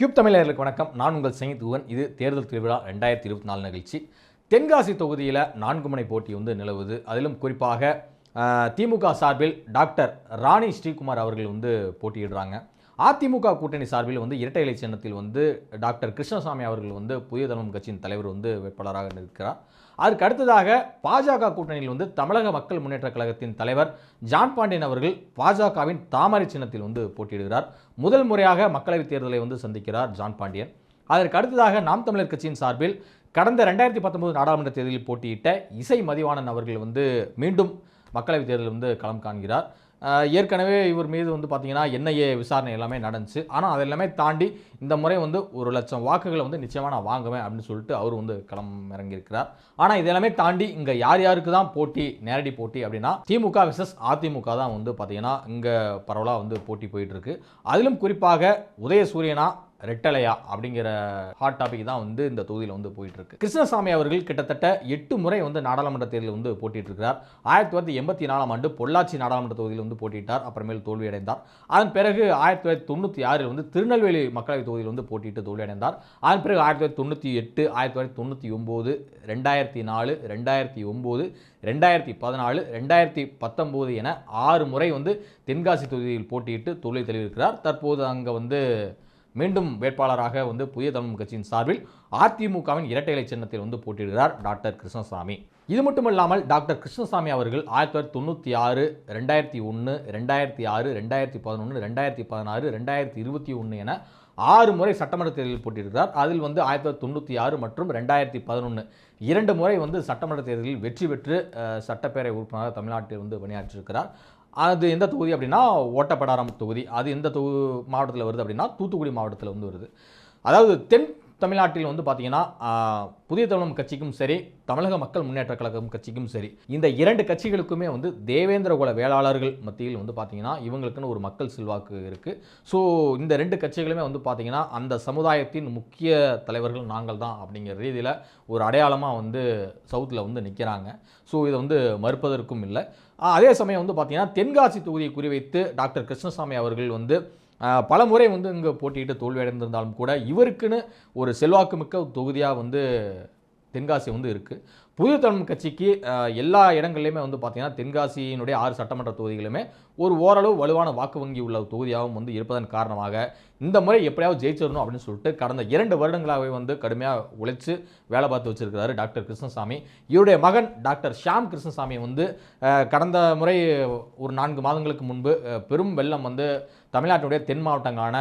Cube தமிழர்களுக்கு வணக்கம். நான் உங்கள் சங்கித்துவன் இது தேர்தல் திருவிழா ரெண்டாயிரத்தி இருபத்தி நாலு நிகழ்ச்சி. தென்காசி தொகுதியில் நான்கு முனை போட்டி வந்து நிலவுது. அதிலும் குறிப்பாக திமுக சார்பில் டாக்டர் ராணி ஸ்ரீகுமார் அவர்கள் வந்து போட்டியிடுறாங்க. அதிமுக கூட்டணி சார்பில் வந்து இரட்டை இலை சின்னத்தில் வந்து டாக்டர் கிருஷ்ணசாமி அவர்கள் வந்து புதிய தலைமுறை கட்சியின் தலைவர் வந்து வேட்பாளராக இருக்கிறார் அதற்கு அடுத்ததாக பாஜக கூட்டணியில் வந்து தமிழக மக்கள் முன்னேற்றக் கழகத்தின் தலைவர் ஜான் பாண்டியன் அவர்கள் பாஜகவின் தாமரை சின்னத்தில் வந்து போட்டியிடுகிறார். முதல் முறையாக மக்களவைத் தேர்தலை வந்து சந்திக்கிறார் ஜான் பாண்டியன். அதற்கு அடுத்ததாக நாம் தமிழர் கட்சியின் சார்பில் கடந்த ரெண்டாயிரத்தி பத்தொன்பது நாடாளுமன்ற தேர்தலில் போட்டியிட்ட இசை மதிவாணன் அவர்கள் வந்து மீண்டும் மக்களவைத் தேர்தலில் வந்து களம் காண்கிறார். ஏற்கனவே இவர் மீது வந்து பார்த்தீங்கன்னா என்ஐஏ விசாரணை எல்லாமே நடந்துச்சு. ஆனால் அது எல்லாமே தாண்டி இந்த முறை வந்து ஒரு லட்சம் வாக்குகளை வந்து நிச்சயமாக நான் வாங்குவேன் அப்படின்னு சொல்லிட்டு அவர் வந்து களம் இறங்கியிருக்கிறார் ஆனால் இதெல்லாமே தாண்டி இங்கே யார் யாருக்கு தான் போட்டி நேரடி போட்டி அப்படின்னா திமுக விசஸ் அதிமுக தான் வந்து பார்த்தீங்கன்னா இங்கே பரவலாக வந்து போட்டி போயிட்டுருக்கு அதிலும் குறிப்பாக உதயசூரியனா ரெட்டலையா அப்படிங்கிற ஹாட் டாபிக் தான் வந்து இந்த தொகுதியில் வந்து போயிட்டு இருக்கு கிருஷ்ணசாமி அவர்கள் கிட்டத்தட்ட எட்டு முறை வந்து நாடாளுமன்ற தேர்தலில் வந்து போட்டிட்டு இருக்கிறார் ஆயிரத்தி தொள்ளாயிரத்தி எண்பத்தி நாலாம் ஆண்டு பொள்ளாச்சி நாடாளுமன்ற தொகுதியில் வந்து போட்டிட்டார் அப்புறமேல் தோல்வியடைந்தார். அதன் பிறகு ஆயிரத்தி தொள்ளாயிரத்தி தொண்ணூற்றி ஆறில் வந்து திருநெல்வேலி மக்களவை தொகுதியில் வந்து போட்டியிட்டு தோல்வியடைந்தார். அதன் பிறகு ஆயிரத்தி தொள்ளாயிரத்தி தொண்ணூற்றி எட்டு ஆயிரத்தி தொள்ளாயிரத்தி தொண்ணூற்றி ஒம்பது ரெண்டாயிரத்தி நாலு ரெண்டாயிரத்தி ஒம்பது ரெண்டாயிரத்தி பதினாலு ரெண்டாயிரத்தி பத்தொம்போது என ஆறு முறை வந்து தென்காசி தொகுதியில் போட்டியிட்டு தொழில் தெளிவிருக்கிறார் தற்போது அங்கே வந்து மீண்டும் வேட்பாளராக வந்து புதிய தமிழ் கட்சியின் சார்பில் அதிமுகவின் இரட்டை இலை சின்னத்தில் வந்து போட்டியிடுகிறார் டாக்டர் கிருஷ்ணசாமி. இது மட்டுமல்லாமல் டாக்டர் கிருஷ்ணசாமி அவர்கள் ஆயிரத்தி தொள்ளாயிரத்தி தொண்ணூற்றி ஆறு ரெண்டாயிரத்தி ஒன்று ரெண்டாயிரத்தி ஆறு ரெண்டாயிரத்தி பதினொன்று ரெண்டாயிரத்தி பதினாறு ரெண்டாயிரத்தி இருபத்தி ஒன்று என ஆறு முறை சட்டமன்ற தேர்தலில் போட்டியிருக்கிறார் அதில் வந்து ஆயிரத்தி தொள்ளாயிரத்தி தொண்ணூற்றி ஆறு மற்றும் ரெண்டாயிரத்தி பதினொன்று இரண்டு முறை வந்து சட்டமன்ற தேர்தலில் வெற்றி பெற்று சட்டப்பேரவை உறுப்பினராக தமிழ்நாட்டில் வந்து பணியாற்றியிருக்கிறார். அது எந்த தொகுதி அப்படின்னா ஓட்டப்படாரம் தொகுதி. அது எந்த தொகு மாவட்டத்தில் வருது அப்படின்னா தூத்துக்குடி மாவட்டத்தில் வந்து வருது. அதாவது தென் தமிழ்நாட்டில் வந்து பார்த்தீங்கன்னா புதிய தமிழகம் கட்சிக்கும் சரி தமிழக மக்கள் முன்னேற்ற கழகம் கட்சிக்கும் சரி இந்த இரண்டு கட்சிகளுக்குமே வந்து தேவேந்திர குல வேளாளர்கள் மத்தியில் வந்து பார்த்தீங்கன்னா இவங்களுக்குன்னு ஒரு மக்கள் செல்வாக்கு இருக்குது ஸோ இந்த ரெண்டு கட்சிகளுமே வந்து பார்த்தீங்கன்னா அந்த சமுதாயத்தின் முக்கிய தலைவர்கள் நாங்கள் தான் அப்படிங்கிற ரீதியில் ஒரு அடையாளமாக வந்து சவுத்தில் வந்து நிற்கிறாங்க ஸோ இதை வந்து மறுப்பதற்கும் இல்லை. அதே சமயம் வந்து பார்த்தீங்கன்னா தென்காசி தொகுதியை குறிவைத்து டாக்டர் கிருஷ்ணசாமி அவர்கள் வந்து பல முறை வந்து இங்கே போட்டியிட்டு தோல்வியடைந்திருந்தாலும் கூட இவருக்குன்னு ஒரு செல்வாக்குமிக்க தொகுதியாக வந்து தென்காசி வந்து இருக்குது புதிய தமிழ் கட்சிக்கு எல்லா இடங்கள்லையுமே வந்து பார்த்திங்கன்னா தென்காசியினுடைய ஆறு சட்டமன்ற தொகுதிகளுமே ஒரு ஓரளவு வலுவான வாக்கு வங்கி உள்ள தொகுதியாகவும் வந்து இருப்பதன் காரணமாக இந்த முறை எப்படியாவது ஜெயிச்சிடணும் அப்படின்னு சொல்லிட்டு கடந்த இரண்டு வருடங்களாகவே வந்து கடுமையாக உழைச்சு வேலை பார்த்து வச்சிருக்கிறாரு டாக்டர் கிருஷ்ணசாமி. இவருடைய மகன் டாக்டர் ஷியாம் கிருஷ்ணசாமி வந்து கடந்த முறை ஒரு நான்கு மாதங்களுக்கு முன்பு பெரும் வெள்ளம் வந்து தமிழ்நாட்டினுடைய தென் மாவட்டங்களான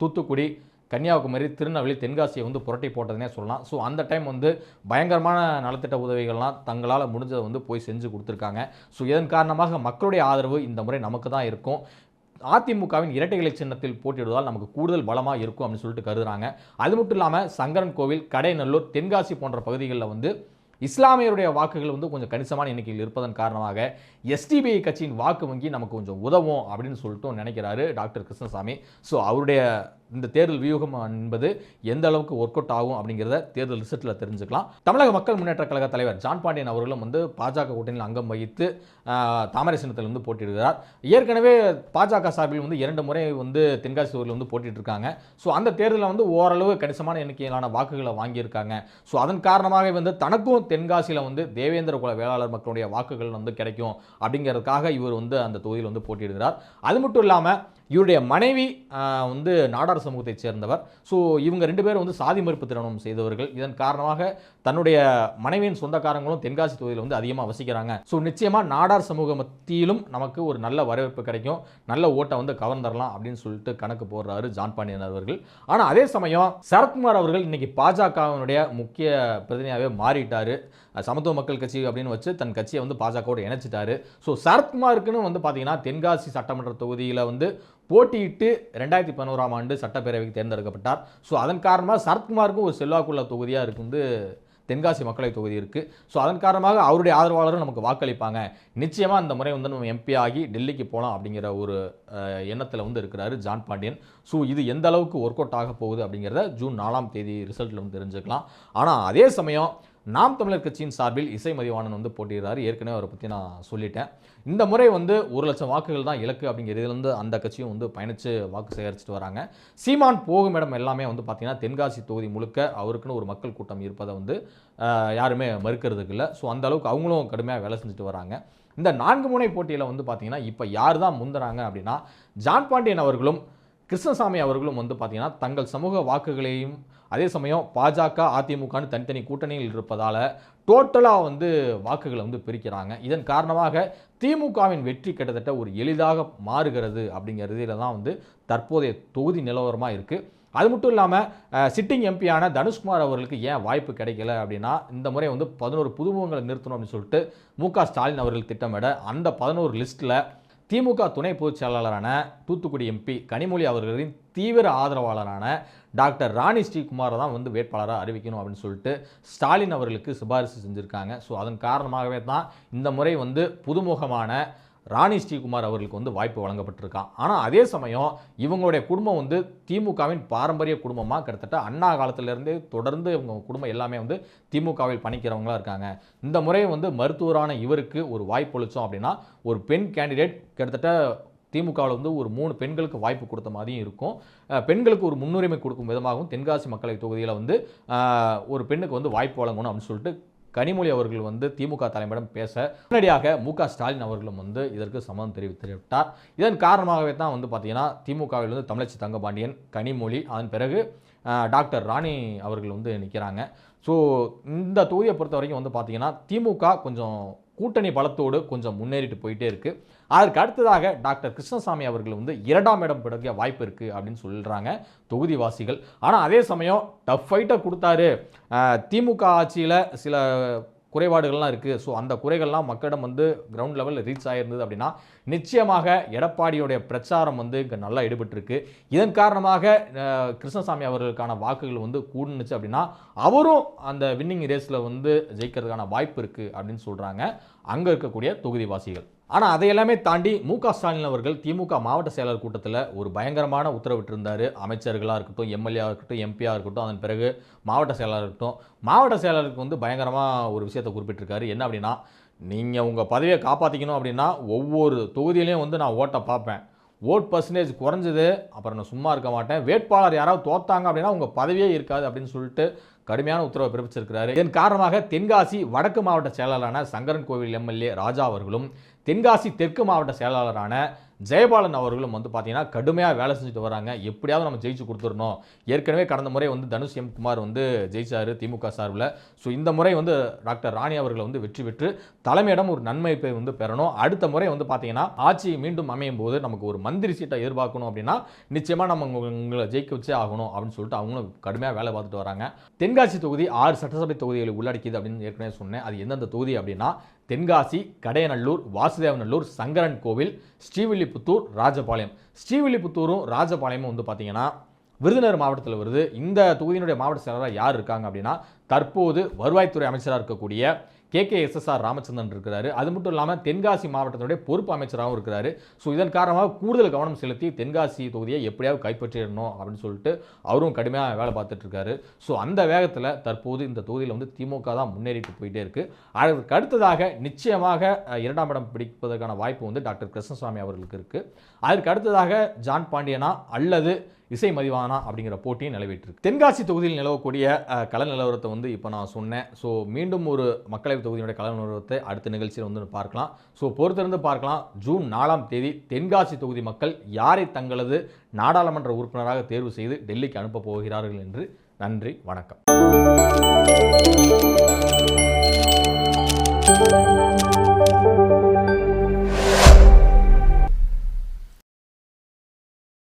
தூத்துக்குடி கன்னியாகுமரி திருநெல்வேலி தென்காசியை வந்து புரட்டி போட்டதுனே சொல்லலாம். ஸோ அந்த டைம் வந்து பயங்கரமான நலத்திட்ட உதவிகள்லாம் தங்களால் முடிஞ்சதை வந்து போய் செஞ்சு கொடுத்துருக்காங்க. ஸோ இதன் காரணமாக மக்களுடைய ஆதரவு இந்த முறை நமக்கு தான் இருக்கும். அதிமுகவின் இரட்டைகளை சின்னத்தில் போட்டியிடுவதால் நமக்கு கூடுதல் பலமாக இருக்கும் அப்படின்னு சொல்லிட்டு கருதுறாங்க. அது மட்டும் இல்லாமல் சங்கரன் கோவில் கடைநல்லூர் தென்காசி போன்ற பகுதிகளில் வந்து இஸ்லாமியருடைய வாக்குகள் வந்து கொஞ்சம் கணிசமான எண்ணிக்கையில் இருப்பதன் காரணமாக எஸ்டிபிஐ கட்சியின் வாக்கு வங்கி நமக்கு கொஞ்சம் உதவும் அப்படின்னு சொல்லிட்டு நினைக்கிறாரு டாக்டர் கிருஷ்ணசாமி. ஸோ அவருடைய இந்த தேர்தல் வியூகம் என்பது எந்த அளவுக்கு ஒர்க் அவுட் ஆகும் அப்படிங்கிறத தேர்தல் ரிசல்ட்டில் தெரிஞ்சுக்கலாம். தமிழக மக்கள் முன்னேற்ற கழக தலைவர் ஜான் பாண்டியன் அவர்களும் வந்து பாஜக கூட்டணியில் அங்கம் வகித்து ஆஹ், தாமரை சின்னத்தில் வந்து போட்டியிடுகிறார். ஏற்கனவே பாஜக சார்பில் வந்து இரண்டு முறை வந்து தென்காசி தொகுதியில் வந்து போட்டிட்டு இருக்காங்க ஸோ அந்த தேர்தலில் வந்து ஓரளவு கணிசமான எண்ணிக்கையிலான வாக்குகளை வாங்கியிருக்காங்க. ஸோ அதன் காரணமாக வந்து தனக்கும் தென்காசியில் வந்து தேவேந்திர குல வேளாளர் மக்களுடைய வாக்குகள் வந்து கிடைக்கும் அப்படிங்கிறதுக்காக இவர் வந்து அந்த தொகுதியில் வந்து போட்டியிடுகிறார். அது மட்டும் இல்லாமல் இவருடைய மனைவி வந்து நாடார் சமூகத்தைச் சேர்ந்தவர். ஸோ இவங்க ரெண்டு பேரும் வந்து சாதி மறுப்பு திருமணம் செய்தவர்கள். இதன் காரணமாக தன்னுடைய மனைவியின் சொந்தக்காரங்களும் தென்காசி தொகுதியில் வந்து அதிகமாக வசிக்கிறாங்க. ஸோ நிச்சயமாக நாடார் சமூக மத்தியிலும் நமக்கு ஒரு நல்ல வரவேற்பு கிடைக்கும். நல்ல ஓட்டை வந்து கவர்ந்தரலாம் அப்படின்னு சொல்லிட்டு கணக்கு போடுறாரு ஜான் பாண்டியன் அவர்கள். ஆனால் அதே சமயம் சரத்குமார் அவர்கள் இன்னைக்கு பாஜகவினுடைய முக்கிய பிரதிநிதியாகவே மாறிட்டார். சமத்துவ மக்கள் கட்சி அப்படின்னு வச்சு தன் கட்சியை வந்து பாஜகவோட இணைச்சிட்டாரு. ஸோ சரத்குமாருக்குன்னு வந்து பார்த்தீங்கன்னா தென்காசி சட்டமன்ற தொகுதியில் வந்து போட்டியிட்டு ரெண்டாயிரத்தி பதினோராம் ஆண்டு சட்டப்பேரவைக்கு தேர்ந்தெடுக்கப்பட்டார். ஸோ அதன் காரணமாக சரத்குமாருக்கும் ஒரு செல்வாக்குள்ள தொகுதியாக இருக்கு வந்து தென்காசி மக்களவை தொகுதி இருக்குது ஸோ அதன் காரணமாக அவருடைய ஆதரவாளரும் நமக்கு வாக்களிப்பாங்க. நிச்சயமாக இந்த முறை வந்து நம்ம எம்பி ஆகி டெல்லிக்கு போகலாம் அப்படிங்கிற ஒரு எண்ணத்தில் வந்து இருக்கிறாரு ஜான் பாண்டியன். ஸோ இது எந்த அளவுக்கு ஒர்க் அவுட் ஆக போகுது அப்படிங்கிறத ஜூன் நாலாம் தேதி ரிசல்ட்டில் வந்து தெரிஞ்சுக்கலாம். ஆனால் அதே சமயம் நாம் தமிழர் கட்சியின் சார்பில் இசை மதிவாணன் வந்து போட்டியிடுறாரு. ஏற்கனவே அவரை பற்றி நான் சொல்லிட்டேன். இந்த முறை வந்து ஒரு லட்சம் வாக்குகள் தான் இலக்கு அப்படிங்கிறதுலேருந்து அந்த கட்சியும் வந்து பயணித்து வாக்கு சேகரிச்சுட்டு வராங்க. சீமான் போகும் இடம் எல்லாமே வந்து பார்த்திங்கன்னா தென்காசி தொகுதி முழுக்க அவருக்குன்னு ஒரு மக்கள் கூட்டம் இருப்பதை வந்து யாருமே மறுக்கிறதுக்கு இல்லை. ஸோ அந்த அளவுக்கு அவங்களும் கடுமையாக வேலை செஞ்சுட்டு வராங்க. இந்த நான்கு முனை போட்டியில் வந்து பார்த்திங்கன்னா இப்போ யார் தான் முந்துறாங்க அப்படின்னா ஜான் பாண்டியன் அவர்களும் கிருஷ்ணசாமி அவர்களும் வந்து பார்த்திங்கன்னா தங்கள் சமூக வாக்குகளையும் அதே சமயம் பாஜக அதிமுகன்னு தனித்தனி கூட்டணியில் இருப்பதால் டோட்டலாக வந்து வாக்குகளை வந்து பிரிக்கிறாங்க. இதன் காரணமாக திமுகவின் வெற்றி கிட்டத்தட்ட ஒரு எளிதாக மாறுகிறது அப்படிங்கிறதுல தான் வந்து தற்போதைய தொகுதி நிலவரமாக இருக்குது அது மட்டும் இல்லாமல் சிட்டிங் எம்பியான தனுஷ்குமார் அவர்களுக்கு ஏன் வாய்ப்பு கிடைக்கல அப்படின்னா இந்த முறை வந்து பதினோரு புதுமுகங்களை நிறுத்தணும் அப்படின்னு சொல்லிட்டு மு ஸ்டாலின் அவர்கள் திட்டமிட அந்த பதினோரு லிஸ்ட்டில் திமுக துணை பொதுச் செயலாளரான தூத்துக்குடி எம்பி கனிமொழி அவர்களின் தீவிர ஆதரவாளரான டாக்டர் ராணி ஸ்ரீகுமாரை தான் வந்து வேட்பாளராக அறிவிக்கணும் அப்படின்னு சொல்லிட்டு ஸ்டாலின் அவர்களுக்கு சிபாரிசு செஞ்சுருக்காங்க. ஸோ அதன் காரணமாகவே தான் இந்த முறை வந்து புதுமுகமான ராணி ஸ்ரீகுமார் அவர்களுக்கு வந்து வாய்ப்பு வழங்கப்பட்டிருக்கான் ஆனால் அதே சமயம் இவங்களுடைய குடும்பம் வந்து திமுகவின் பாரம்பரிய குடும்பமாக கிட்டத்தட்ட அண்ணா காலத்திலேருந்தே தொடர்ந்து இவங்க குடும்பம் எல்லாமே வந்து திமுகவில் பணிக்கிறவங்களா இருக்காங்க. இந்த முறை வந்து மருத்துவரான இவருக்கு ஒரு வாய்ப்பு அளித்தோம் அப்படின்னா ஒரு பெண் கேண்டிடேட் கிட்டத்தட்ட திமுகவில் வந்து ஒரு மூணு பெண்களுக்கு வாய்ப்பு கொடுத்த மாதிரியும் இருக்கும். பெண்களுக்கு ஒரு முன்னுரிமை கொடுக்கும் விதமாகவும் தென்காசி மக்களவை தொகுதியில் வந்து ஒரு பெண்ணுக்கு வந்து வாய்ப்பு வழங்கணும் அப்படின்னு சொல்லிட்டு கனிமொழி அவர்கள் வந்து திமுக தலைமையிடம் பேச உடனடியாக மு க ஸ்டாலின் அவர்களும் வந்து இதற்கு சம்மதம் தெரிவித்துவிட்டார் இதன் காரணமாகவே தான் வந்து பார்த்தீங்கன்னா திமுகவில் வந்து தமிழச்சி தங்கபாண்டியன் கனிமொழி அதன் பிறகு டாக்டர் ராணி அவர்கள் வந்து நிற்கிறாங்க ஸோ இந்த தொகுதியை பொறுத்த வரைக்கும் வந்து பார்த்தீங்கன்னா திமுக கொஞ்சம் கூட்டணி பலத்தோடு கொஞ்சம் முன்னேறிட்டு போயிட்டே இருக்கு. அதற்கு அடுத்ததாக டாக்டர் கிருஷ்ணசாமி அவர்கள் வந்து இரண்டாம் இடம் பிடிக்க வாய்ப்பு இருக்குது அப்படின்னு சொல்கிறாங்க தொகுதிவாசிகள். ஆனால் அதே சமயம் டஃப் ஃபைட்டை கொடுத்தாரு. திமுக ஆட்சியில் சில குறைபாடுகள்லாம் இருக்குது ஸோ அந்த குறைகள்லாம் மக்களிடம் வந்து கிரவுண்ட் லெவலில் ரீச் ஆகிருந்தது அப்படின்னா நிச்சயமாக எடப்பாடியுடைய பிரச்சாரம் வந்து இங்கே நல்லா ஈடுபட்டிருக்கு. இதன் காரணமாக கிருஷ்ணசாமி அவர்களுக்கான வாக்குகள் வந்து கூடுனுச்சு அப்படின்னா அவரும் அந்த வின்னிங் ரேஸில் வந்து ஜெயிக்கிறதுக்கான வாய்ப்பு இருக்குது அப்படின்னு சொல்கிறாங்க அங்கே இருக்கக்கூடிய தொகுதிவாசிகள். ஆனால் அதையெல்லாமே தாண்டி மு க. ஸ்டாலின் அவர்கள் திமுக மாவட்ட செயலர் கூட்டத்தில் ஒரு பயங்கரமான உத்தரவிட்டிருந்தார். அமைச்சர்களாக இருக்கட்டும் எம்எல்ஏ இருக்கட்டும் எம்பியாக இருக்கட்டும் அதன் பிறகு மாவட்ட செயலாளர் இருக்கட்டும். மாவட்ட செயலாளருக்கு வந்து பயங்கரமாக ஒரு விஷயத்தை குறிப்பிட்டிருக்காரு. என்ன அப்படின்னா நீங்கள் உங்கள் பதவியை காப்பாற்றிக்கணும் அப்படின்னா ஒவ்வொரு தொகுதியிலையும் வந்து நான் ஓட்டை பார்ப்பேன். ஓட் பர்சன்டேஜ் குறைஞ்சது அப்புறம் நான் சும்மா இருக்க மாட்டேன். வேட்பாளர் யாராவது தோத்தாங்க அப்படின்னா உங்கள் பதவியே இருக்காது அப்படின்னு சொல்லிட்டு கடுமையான உத்தரவை பிறப்பிச்சிருக்கிறாரு. இதன் காரணமாக தென்காசி வடக்கு மாவட்ட செயலாளரான சங்கரன் கோவில் எம்எல்ஏ ராஜா அவர்களும் தென்காசி தெற்கு மாவட்ட செயலாளரான ஜெயபாலன் அவர்களும் வந்து பார்த்தீங்கன்னா கடுமையாக வேலை செஞ்சுட்டு வராங்க. எப்படியாவது நம்ம ஜெயிச்சு கொடுத்துடணும். ஏற்கனவே கடந்த முறை வந்து தனுஷ் எம் குமார் வந்து ஜெயிச்சார் திமுக சார்பில். ஸோ இந்த முறை வந்து டாக்டர் ராணி அவர்களை வந்து வெற்றி பெற்று தலைமையிடம் ஒரு நன்மைப்பை வந்து பெறணும். அடுத்த முறை வந்து பார்த்தீங்கன்னா ஆட்சி மீண்டும் அமையும் போது நமக்கு ஒரு மந்திரி சீட்டை எதிர்பார்க்கணும் அப்படின்னா நிச்சயமாக நம்ம உங்களை ஜெயிக்க வச்சே ஆகணும் அப்படின்னு சொல்லிட்டு அவங்களும் கடுமையாக வேலை பார்த்துட்டு வராங்க. தென் தென்காசி தொகுதி ஆறு சட்டசபை தொகுதிகளை உள்ளடக்கியது அப்படின்னு ஏற்கனவே சொன்னேன். அது எந்தெந்த தொகுதி அப்படின்னா தென்காசி கடையநல்லூர் வாசுதேவநல்லூர் சங்கரன் கோவில் ஸ்ரீவில்லிபுத்தூர் ராஜபாளையம். ஸ்ரீவில்லிபுத்தூரும் ராஜபாளையமும் வந்து பார்த்தீங்கன்னா விருதுநகர் மாவட்டத்தில் வருது. இந்த தொகுதியினுடைய மாவட்ட செயலராக யார் இருக்காங்க அப்படின்னா தற்போது வருவாய்த்துறை அமைச்சராக இருக்கக்கூடிய கே கே எஸ்எஸ்ஆர் ராமச்சந்திரன் இருக்கிறாரு. அது மட்டும் இல்லாமல் தென்காசி மாவட்டத்தினுடைய பொறுப்பு அமைச்சராகவும் இருக்கிறாரு. ஸோ இதன் காரணமாக கூடுதல் கவனம் செலுத்தி தென்காசி தொகுதியை எப்படியாவது கைப்பற்றிடணும் அப்படின்னு சொல்லிட்டு அவரும் கடுமையாக வேலை பார்த்துட்டு இருக்காரு. ஸோ அந்த வேகத்தில் தற்போது இந்த தொகுதியில் வந்து திமுக தான் முன்னேறிட்டு போயிட்டே இருக்கு. அதற்கு அடுத்ததாக நிச்சயமாக இரண்டாம் இடம் பிடிப்பதற்கான வாய்ப்பு வந்து டாக்டர் கிருஷ்ணசாமி அவர்களுக்கு இருக்கு. அதற்கு அடுத்ததாக ஜான் பாண்டியனா அல்லது இசை மதிவானா அப்படிங்கிற போட்டியும் நிலவிட்டிருக்கு. தென்காசி தொகுதியில் நிலவக்கூடிய கள நிலவரத்தை வந்து இப்போ நான் சொன்னேன். ஸோ மீண்டும் ஒரு மக்களவைத் தொகுதியினுடைய கள நிலவரத்தை அடுத்த நிகழ்ச்சியில் வந்து பார்க்கலாம். ஸோ பொறுத்திருந்து பார்க்கலாம். ஜூன் நாலாம் தேதி தென்காசி தொகுதி மக்கள் யாரை தங்களது நாடாளுமன்ற உறுப்பினராக தேர்வு செய்து டெல்லிக்கு அனுப்பப் போகிறார்கள் என்று நன்றி வணக்கம்.